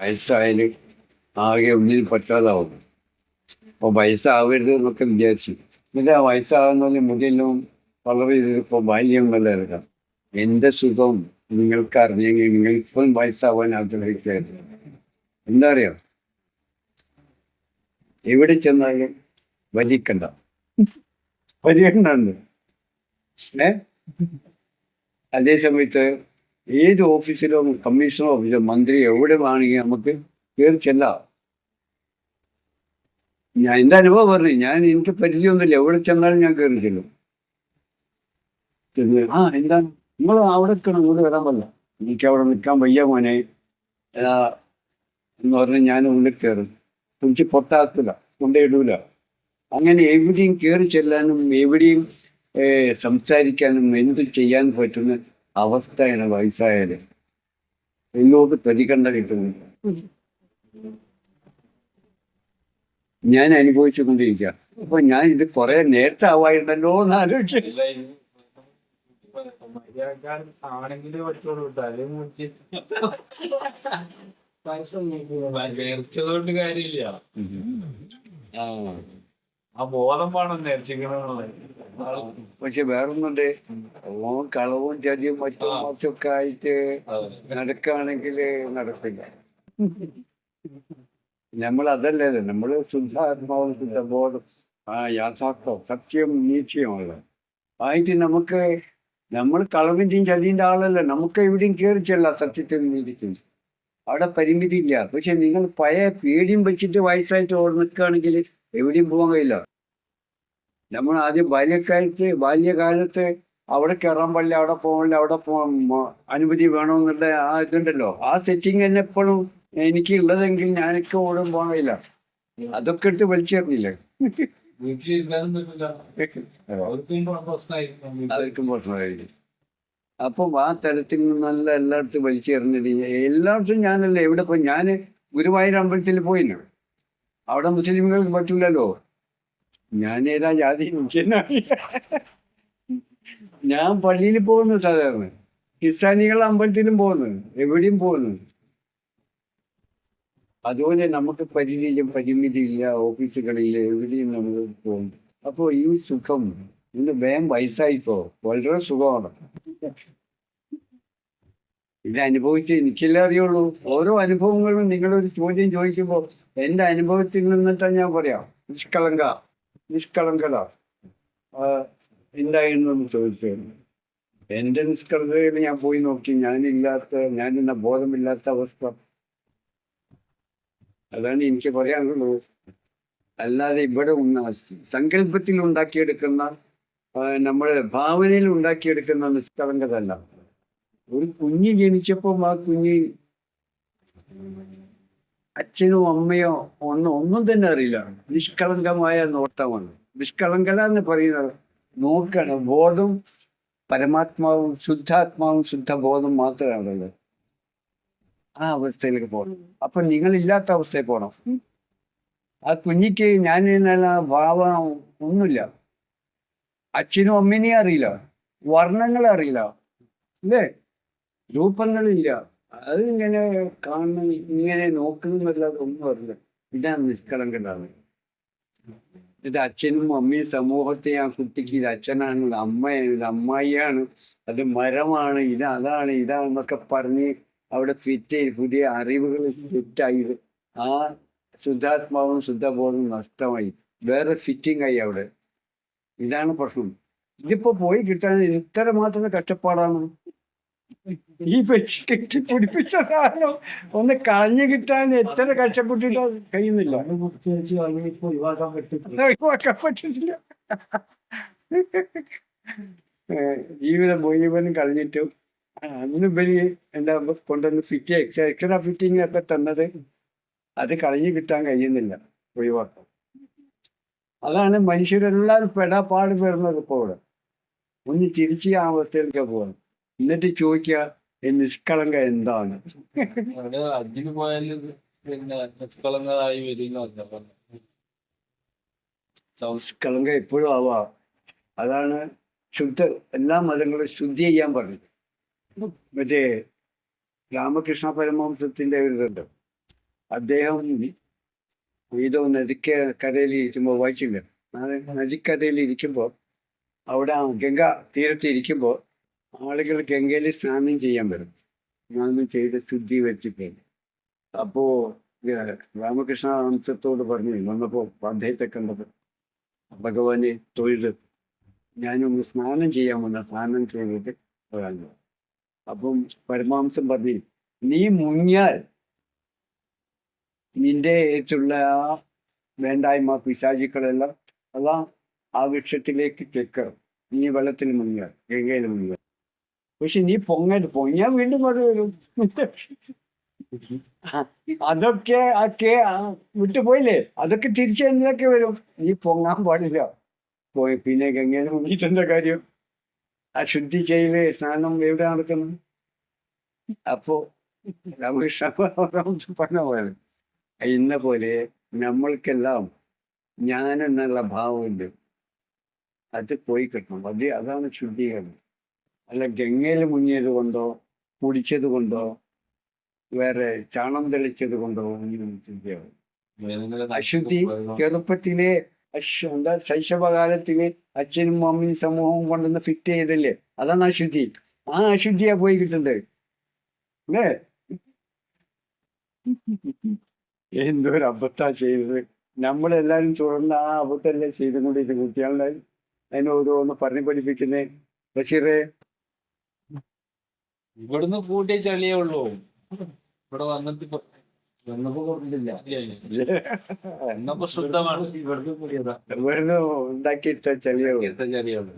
വയസ്സായാൽ ആകെ ഒന്നിനും പറ്റാതാവും അപ്പൊ വയസ്സാവരുത് എന്നൊക്കെ വിചാരിച്ചു. എന്നിട്ട് ആ വയസ്സാകുന്ന മുടിയെല്ലാം വളരെ ചെയ്തിപ്പോ ബാല്യം വല്ല എടുക്കാം എന്റെ സുഖം നിങ്ങൾക്ക് അറിഞ്ഞെങ്കിൽ നിങ്ങൾ ഇപ്പം വയസ്സാവാൻ ആഗ്രഹിച്ചായിരുന്നു എന്താ അറിയാം? എവിടെ ചെന്നാലും വലിക്കണ്ട വലിയ ഏ? അതേ സമയത്ത് ഏത് ഓഫീസിലോ കമ്മീഷണർ ഓഫീസോ മന്ത്രി എവിടെ വേണമെങ്കിൽ നമുക്ക് കയറി ചെല്ലാം. ഞാൻ എന്റെ അനുഭവം പറഞ്ഞു ഞാൻ എനിക്ക് പരിചയമൊന്നുമില്ല. എവിടെ ചെന്നാലും ഞാൻ കയറി ചെല്ലും. ആ എന്താണ് നിങ്ങൾ അവിടെ നിൽക്കണം ഇങ്ങോട്ട് വരാൻ പറ്റില്ല എനിക്ക് അവിടെ നിൽക്കാൻ വയ്യ മോനെ. എന്ന് പറഞ്ഞ് ഞാൻ ഉള്ളിൽ കയറും. കുഞ്ചി പൊട്ടാക്കില്ല കൊണ്ടിടൂല അങ്ങനെ എവിടെയും കയറി ചെല്ലാനും എവിടെയും സംസാരിക്കാനും എന്ത് ചെയ്യാൻ പറ്റുന്ന അവസ്ഥയാണ് വയസ്സായാൽ നിങ്ങൾക്ക് പ്രതികണ്ഠ കിട്ടുന്നു. ഞാൻ അനുഭവിച്ചു കൊണ്ടിരിക്ക അപ്പൊ ഞാൻ ഇത് കുറെ നേരത്തെ ആവായിരുന്നല്ലോ എന്ന് ആലോചിച്ചു. ആണെങ്കിലും കാര്യമില്ല. ആ ബോധം വേണം പക്ഷെ വേറൊന്നുണ്ട്. ഓൻ കളവും ചതിയും മറ്റും. മറ്റൊക്കെ ആയിട്ട് നടക്കുകയാണെങ്കിൽ നടക്കില്ല. നമ്മൾ അതല്ലേ നമ്മൾ ശുദ്ധാത്മാവും ശുദ്ധബോധം. ആ യാഥാർത്ഥം സത്യം നീച്ചയുമല്ല ആയിട്ട് നമുക്ക് നമ്മൾ കളവിന്റെയും ചതിന്റെ ആളല്ല. നമുക്ക് എവിടെയും കയറി ചെല്ലാം സത്യത്തിൽ നീതിക്കും. അവിടെ പരിമിതി ഇല്ല പക്ഷെ നിങ്ങൾ പഴയ പേടിയും വെച്ചിട്ട് വയസ്സായിട്ട് ഓടി നിൽക്കുകയാണെങ്കിൽ എവിടെയും പോകാൻ കഴിയില്ല. നമ്മൾ ആദ്യം ബാല്യക്കാലത്ത് ബാല്യകാലത്ത് അവിടെ കയറാൻ പാടില്ല അവിടെ പോകില്ല അവിടെ അനുമതി വേണമെന്നുള്ള ആ ഇതുണ്ടല്ലോ. ആ സെറ്റിംഗ് തന്നെ എപ്പോഴും എനിക്ക് ഉള്ളതെങ്കിൽ ഞാനൊക്കെ ഓടും പോകാൻ കഴിയില്ല. അതൊക്കെ എടുത്ത് വലിച്ചേർന്നില്ലേ അപ്പം ആ തരത്തിൽ നല്ല എല്ലായിടത്തും വലിച്ചേർന്നിട്ട് എല്ലായിടത്തും ഞാനല്ല എവിടെ പോയി? ഞാൻ ഗുരുവായൂർ അമ്പലത്തിൽ പോയില്ല അവിടെ മുസ്ലിമുകൾ പറ്റൂലല്ലോ. ഞാൻ ഏതാ ജാതി. ഞാൻ പള്ളിയിൽ പോകുന്നു സാധാരണ. ക്രിസ്ത്യാനികൾ അമ്പലത്തിലും പോകുന്നു. എവിടെയും പോകുന്നു. അതുപോലെ നമുക്ക് പരിധിയിലും പരിമിതിയില്ല ഓഫീസുകളിൽ എവിടെയും നമ്മൾ പോകും അപ്പോൾ ഈ സുഖം ഇന്ന് വേഗം വയസ്സായിപ്പോ വളരെ സുഖമാണ്. ഇത് അനുഭവിച്ച് എനിക്കല്ലേ അറിയുള്ളൂ. ഓരോ അനുഭവങ്ങളും നിങ്ങളൊരു ചോദ്യം ചോദിക്കുമ്പോൾ എന്റെ അനുഭവത്തിൽ നിന്നിട്ടാണ് ഞാൻ പറയാം നിഷ്കളങ്ക നിഷ്കളങ്കത. എന്തായിരുന്നു ചോദിച്ചു എന്റെ നിഷ്കളങ്കതയിൽ ഞാൻ പോയി നോക്കി ഞാനില്ലാത്ത ഞാൻ എന്ന ബോധമില്ലാത്ത അവസ്ഥ. അതാണ് എനിക്ക് പറയാനുള്ളത് അല്ലാതെ ഇവിടെ ഉന്ന സങ്കല്പത്തിൽ ഉണ്ടാക്കിയെടുക്കുന്ന നമ്മൾ ഭാവനയിൽ ഉണ്ടാക്കിയെടുക്കുന്ന നിഷ്കളങ്കത അല്ല ഒരു കുഞ്ഞ് ജനിച്ചപ്പോൾ ആ കുഞ്ഞ് അച്ഛനോ അമ്മയോ ഒന്നും ഒന്നും തന്നെ അറിയില്ല. നിഷ്കളങ്കമായ നോട്ടമാണ് നിഷ്കളങ്കത എന്ന് പറയുന്നത് നോക്കണം. ബോധം പരമാത്മാവും ശുദ്ധാത്മാവും ശുദ്ധ ബോധം മാത്രമാണുള്ളത്. ആ അവസ്ഥയിലേക്ക് പോകണം അപ്പൊ നിങ്ങളില്ലാത്ത അവസ്ഥയിൽ പോകണം ആ കുഞ്ഞിക്ക് ഞാൻ ഭാവം ഒന്നുമില്ല. അച്ഛനും അമ്മേനെയും അറിയില്ല. വർണങ്ങളെ അറിയില്ല. അല്ലേ? രൂപങ്ങളില്ല. അത് ഇങ്ങനെ കാണുന്ന ഇങ്ങനെ നോക്കുന്നല്ലാതെ ഒന്നും അറിയില്ല. ഇതാണ് നിഷ്കളങ്കതാണ് ഇത് അച്ഛനും അമ്മയും സമൂഹത്തെ ആ കുട്ടിക്ക് ഇത് അച്ഛനാണ് ഇത് അമ്മയാണ് ഇത് അമ്മായിയാണ് അത് മരമാണ് ഇത് അതാണ് ഇതാണെന്നൊക്കെ പറഞ്ഞ് അവിടെ ഫിറ്റ് പുതിയ അറിവുകൾ ഫിറ്റായി ആ ശുദ്ധാത്മാവും ശുദ്ധബോധവും നഷ്ടമായി. വേറെ ഫിറ്റിംഗ് ആയി അവിടെ. ഇതാണ് പ്രശ്നം. ഇതിപ്പോ പോയി കിട്ടാൻ ഇത്ര മാത്രം കഷ്ടപ്പാടാണ്? ഈ വെച്ച് കെട്ടി പിടിപ്പിച്ച സാധനം ഒന്ന് കളഞ്ഞു കിട്ടാൻ എത്ര കഷ്ടപ്പെട്ടിട്ടോ കഴിയുന്നില്ല. ഒഴിവാക്കാൻ പറ്റില്ല ജീവിതം മുഴുവനും കളഞ്ഞിട്ടും. അന്ന് ഇവർ എന്താ കൊണ്ടുവന്ന് ഫിറ്റ് എക്സ്ട്രാ ഒക്കെ തന്നത് അത് കളഞ്ഞു കിട്ടാൻ കഴിയുന്നില്ല ഒഴിവാക്കാൻ. അതാണ് മനുഷ്യരെല്ലാവരും പെടാപ്പാട് പെടുന്നത് ഇപ്പോൾ ഇവിടെ ഒന്ന് തിരിച്ച് ആ അവസ്ഥയിലേക്ക് പോകണം. എന്നിട്ട് ചോദിക്കുക നിഷ്കളങ്ക എന്താണ്? അജിന് പോയാലും പിന്നെ നിഷ്കളങ്കതായി വരും നിഷ്കളങ്ക എപ്പോഴും ആവാ. അതാണ് ശുദ്ധ എല്ലാ മതങ്ങളും ശുദ്ധി ചെയ്യാൻ പറഞ്ഞു മറ്റേ രാമകൃഷ്ണ പരമഹംസത്തിന്റെ ഒരു ഇതുണ്ട്. അദ്ദേഹം ഏതോ നദിക്ക കരയിൽ ഇരിക്കുമ്പോൾ വായിച്ചില്ല? നദിക്കരയിൽ ഇരിക്കുമ്പോൾ അവിടെ ഗംഗ തീരത്ത് ഇരിക്കുമ്പോൾ ആളുകൾ ഗംഗയിൽ സ്നാനം ചെയ്യാൻ വരും. സ്നാനം ചെയ്ത് ശുദ്ധി വരുത്തിട്ട് അപ്പോ ഏഹ്, രാമകൃഷ്ണ അംശത്തോട് പറഞ്ഞു വന്നപ്പോ അദ്ദേഹത്തെ കണ്ടത് ഭഗവാന് തൊഴിൽ ഞാനൊന്ന് സ്നാനം ചെയ്യാൻ വന്ന സ്നാനം ചെയ്തിട്ട് വരാൻ അപ്പം പരമാംസം പറഞ്ഞു നീ മുങ്ങിയാൽ നിന്റെ ഏറ്റുള്ള ആ വേണ്ടായ്മ പിശാചിക്കളെല്ലാം അതാ ആ വൃക്ഷത്തിലേക്ക് ചെക്കണം നീ വെള്ളത്തിൽ മുങ്ങിയാൽ ഗംഗയിൽ മുങ്ങിയാൽ. പക്ഷെ നീ പൊങ്ങരുത്. പൊങ്ങിയാൽ വീണ്ടും അത് വരും അതൊക്കെ ഒക്കെ വിട്ടുപോയില്ലേ? അതൊക്കെ തിരിച്ചു എന്തൊക്കെ വരും. നീ പൊങ്ങാൻ പാടില്ല. പോയി പിന്നെ എങ്ങനെ മുങ്ങിയിട്ട് എന്താ കാര്യം? ആ ശുദ്ധി ചെയ്യൽ സ്നാനം എവിടെ നടക്കുന്നു? അപ്പോ പറഞ്ഞ പോലെ ഇന്ന പോലെ നമ്മൾക്കെല്ലാം ഞാൻ എന്നുള്ള ഭാവമുണ്ട്. അത് പോയി കിട്ടണം. അത് അതാണ് ശുദ്ധീകരണം. അല്ല ഗംഗയിൽ മുങ്ങിയത് കൊണ്ടോ കുടിച്ചത് കൊണ്ടോ വേറെ ചാണം തെളിച്ചത് കൊണ്ടോ അശുദ്ധി ചെറുപ്പത്തിലെ എന്താ ശൈശവകാലത്തിൽ അച്ഛനും അമ്മയും സമൂഹവും കൊണ്ടുവന്ന് ഫിറ്റ് ചെയ്തല്ലേ? അതാണ് അശുദ്ധി ആ അശുദ്ധിയാ പോയി കിട്ടണ്ടേ അല്ലേ? എന്തോരു അബദ്ധാ ചെയ്തത്. നമ്മളെല്ലാരും തുടർന്ന് ആ അബദ്ധമല്ലേ ചെയ്തുകൊണ്ടിരിക്കുന്ന ഇത് അതിനെ ഓരോന്ന് പറഞ്ഞു പഠിപ്പിക്കുന്നേ. ബഷീറെ ഇവിടുന്ന് കൂട്ടിയ ചളിയേ ഉള്ളൂ. ഇവിടെ വന്നിട്ട് ഇപ്പൊ വന്നപ്പോ കൊടുത്തിട്ടില്ല എന്നപ്പോ ശുദ്ധമാണ്. ഇവിടുന്ന് കൂടിയതാ ഇവിടുന്ന് ഉണ്ടാക്കിയിട്ട ചളിയേ ഉള്ളൂ. ചളിയേ ചളിയുള്ളൂ